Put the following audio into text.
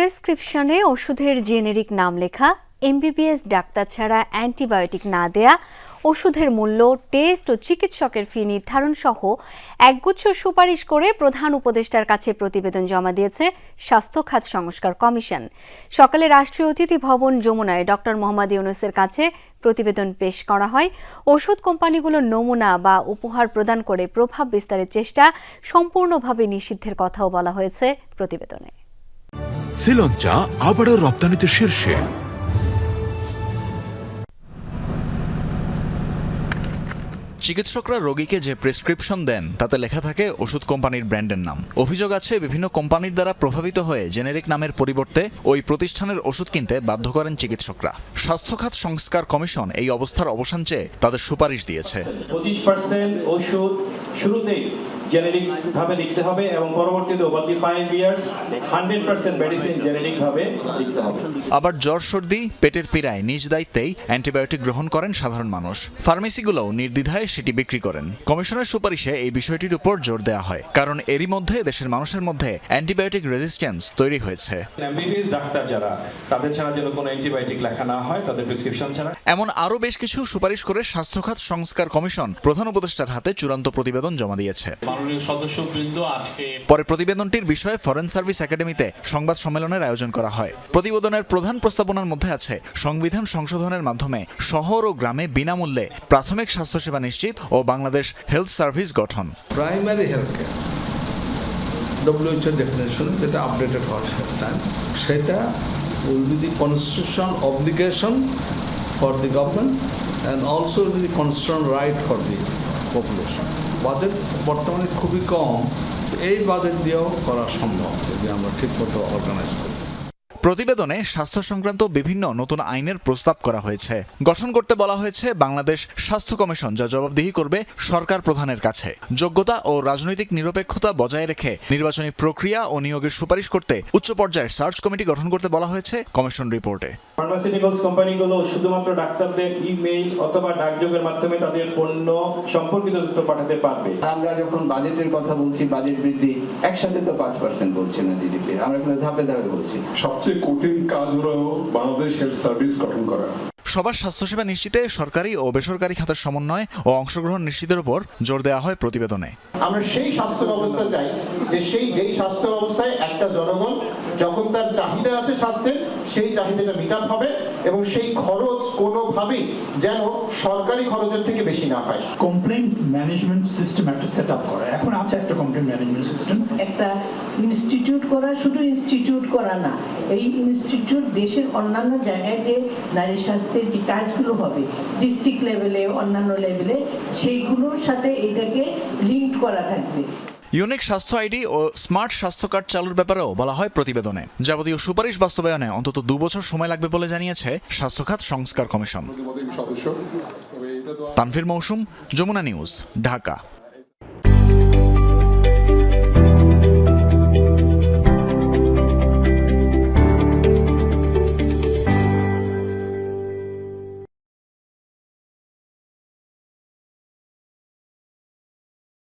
প্রেসক্রিপশনে ওষুধের জেনেরিক নাম লেখা, এমবিবিএস ডাক্তার ছাড়া অ্যান্টিবায়োটিক না দেয়া, ওষুধের মূল্য, টেস্ট ও চিকিৎসকের ফি নির্ধারণ সহ একগুচ্ছ সুপারিশ করে প্রধান উপদেষ্টার কাছে প্রতিবেদন জমা দিয়েছে স্বাস্থ্য খাত সংস্কার কমিশন। সকালে রাষ্ট্রীয় অতিথি ভবন যমুনায় ডক্টর মোহাম্মদ ইউনুসের কাছে প্রতিবেদন পেশ করা হয়। ওষুধ কোম্পানিগুলোর নমুনা বা উপহার প্রদান করে প্রভাব বিস্তারের চেষ্টা সম্পূর্ণভাবে নিষিদ্ধের কথাও বলা হয়েছে প্রতিবেদনে। শ্রীলঞ্চা আবারও রপ্তানিতে শীর্ষে। চিকিৎসকরা রোগীকে যে প্রেসক্রিপশন দেন তাতে লেখা থাকে ওষুধ কোম্পানির ব্র্যান্ডের নাম। অভিযোগ আছে বিভিন্ন কোম্পানির দ্বারা প্রভাবিত হয়ে জেনেরিক নামের পরিবর্তে ওই প্রতিষ্ঠানের ওষুধ কিনতে বাধ্য করেন চিকিৎসকরা। স্বাস্থ্য খাত সংস্কার কমিশন এই অবস্থার অবসান চেয়ে তাদের সুপারিশ দিয়েছে। পঁচিশ পার্সেন্ট ওষুধ শুরুতেই জেনেরিক ভাবে লিখতে হবে এবং পরবর্তীতে over the five years hundred percent medicine generic ভাবে লিখতে হবে। আবার জ্বর সর্দি পেটের পীড়ায় নিজ দায়িত্বেই অ্যান্টিবায়োটিক গ্রহণ করেন সাধারণ মানুষ। ফার্মেসিগুলোও নির্দ্বিধায় সেটি বিক্রি করেন। কমিশনের সুপারিশে এই বিষয়টির উপর জোর দেওয়া হয় কারণ এরই মধ্যে দেশের মানুষের মধ্যে অ্যান্টিবায়োটিক রেজিস্ট্যান্স তৈরি হয়েছে। এমবিবিএস ডাক্তার যারা তাদের ছাড়া যেন কোনো অ্যান্টিবায়োটিক লেখা না হয় তাদের প্রেসক্রিপশন ছাড়া। এমন আরও বেশ কিছু সুপারিশ করে স্বাস্থ্যখাত সংস্কার কমিশন প্রধান উপদেষ্টার হাতে চূড়ান্ত প্রতিবেদন জমা দিয়েছে। মাননীয় সদস্যবৃন্দ আজকে পরে প্রতিবেদনটির বিষয়ে ফরেন সার্ভিস একাডেমিতে সংবাদ সম্মেলনের আয়োজন করা হয়। প্রতিবেদনের প্রধান প্রস্তাবনার মধ্যে আছে সংবিধান সংশোধনের মাধ্যমে শহর ও গ্রামে বিনামূল্যে প্রাথমিক স্বাস্থ্যসেবা নিশ্চিত ও বাংলাদেশ হেলথ সার্ভিস গঠন। Primary health care WHO definition যেটা আপডেটেড হওয়ার টাইম সেটা will be the constitution obligation for the government and also will be the constitution right for the population budget বর্তমানে খুবই কম। এই বাজেট দিয়েও করা সম্ভব যদি আমরা ঠিক মতো অর্গানাইজ করি। প্রতিবেদনে স্বাস্থ্য সংক্রান্ত বিভিন্ন নতুন আইনের প্রস্তাব করা হয়েছে। গঠন করতে বলা হয়েছে বাংলাদেশ স্বাস্থ্য কমিশন যা জবাবদিহি করবে সরকার প্রধানের কাছে। যোগ্যতা ও রাজনৈতিক নিরপেক্ষতা বজায় রেখে নির্বাচনী প্রক্রিয়া ও নিয়োগের সুপারিশ করতে উচ্চ পর্যায়ের সার্চ কমিটি গঠন করতে বলা হয়েছে কমিশন রিপোর্টে। ফার্মাসিউটিক্যালস কোম্পানিগুলো শুধুমাত্র ডাক্তারদের ইমেইল অথবা ডাকযোগের মাধ্যমে তাদের পণ্য সম্পর্কিত তথ্য পাঠাতে পারবে। আমরা যখন বাজেটের কথা বলছি বাজেট বৃদ্ধি একসাথে তো পাঁচ পার্সেন্ট বলছি না জিডিপি আমরা কিন্তু ধাপে ধাপে বলছি। সবচেয়ে কঠিন কাজ হলো বাংলাদেশ হেলথ সার্ভিস গঠন করা। সবার স্বাস্থ্যসেবা নিশ্চিতে সরকারি ও বেসরকারি খাতের সমন্বয় ও অংশগ্রহণ নিশ্চিতের উপর জোর দেওয়া হয় প্রতিবেদনে। আমরা সেই স্বাস্থ্য ব্যবস্থা চাই যে সেই যেই স্বাস্থ্য ব্যবস্থায় একটা জনগণ যখন তার চাহিদা আছে স্বাস্থ্যের সেই চাহিদাটা মিট হবে এবং সেই খরচ কোনোভাবেই যেন সরকারি খরচের থেকে বেশি না হয়। কমপ্লেন ম্যানেজমেন্ট সিস্টেম একটা সেট আপ করা। এখন আছে একটা কমপ্লেন ম্যানেজমেন্ট সিস্টেম একটা ইনস্টিটিউট করা শুধু ইনস্টিটিউট করা না এই ইনস্টিটিউট দেশের অন্যান্য জায়গায় যে নারী স্বাস্থ্যের যে কাজগুলো হবে? ডিস্ট্রিক্ট লেভেলে অন্যান্য লেভেলে সেইগুলোর সাথে এটাকে লিঙ্ক করা থাকবে। ইউনিক স্বাস্থ্য আইডি ও স্মার্ট স্বাস্থ্য কার্ড চালুর ব্যাপারেও বলা হয় প্রতিবেদনে। যাবতীয় সুপারিশ বাস্তবায়নে অন্তত দু বছর সময় লাগবে বলে জানিয়েছে স্বাস্থ্যখাত সংস্কার কমিশন। সদস্য। তবে এটা তো তানভীর মৌসুম যমুনা নিউজ ঢাকা।